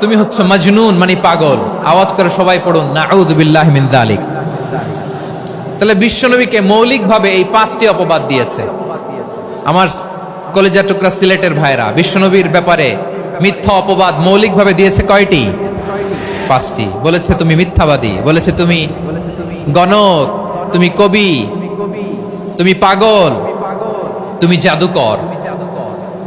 তুমি হচ্ছে মাজনুন মানে পাগল। আওয়াজ করে সবাই পড়ুন নাউদ বিল্লাহ মিন দালিক তাহলে বিশ্বনবীকে মৌলিকভাবে এই পাঁচটি অপবাদ দিয়েছে। আমার কলেজা টুকরা সিলেটের ভাইরা বিশ্বনবীর ব্যাপারে মিথ্যা অপবাদ মৌলিকভাবে দিয়েছে কয়টি? পাঁচটি। বলেছে তুমি মিথ্যাবাদী, বলেছে তুমি গণক, তুমি কবি, তুমি পাগল, তুমি জাদুকর।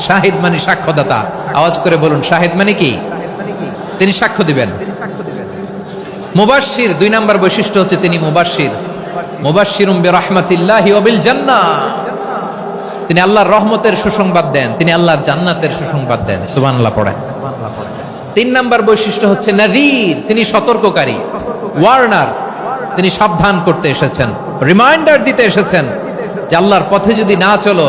শাহিদ মানে সাক্ষ্যদাতা। আওয়াজ করে বলুন, শাহিদ মানে কি? তিনি সাক্ষ্য দিবেন। মুবাশির দুই নাম্বার বৈশিষ্ট্য হচ্ছে তিনি মুবাশির মুবাশিরুম বে রহমাতিল্লাহি ওবিল জান্নাহ তিনি আল্লাহর রহমতের সুসংবাদ দেন, তিনি আল্লাহর জান্নাতের সুসংবাদ দেন। সুবহানাল্লাহ পড়েন। তিন নাম্বার বৈশিষ্ট্য হচ্ছে নাযীর তিনি সতর্ককারী। ওয়ার্নার, তিনি সাবধান করতে এসেছেন। রিমাইন্ডার দিতে এসেছেন যে আল্লাহর পথে যদি না চলো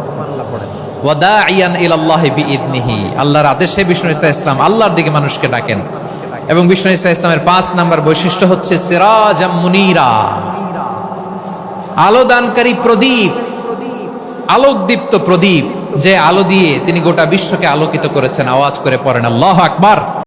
ওয়াদাইয়ান ইলাল্লাহি বিইذনিহি আল্লাহর আদেশে বিষ্ণু ইসা ইসলাম আল্লাহর দিকে মানুষকে ডাকেন। এবং বিষ্ণু ইসা ইসলামের পাঁচ নম্বর বৈশিষ্ট্য হচ্ছে সিরাজাম মুনিরা। আলো দানকারী প্রদীপ, আলোকদীপ্ত প্রদীপ, যে আলো দিয়ে তিনি গোটা বিশ্বকে আলোকিত করেছেন। আওয়াজ করে পড়েন, আল্লাহ আকবার।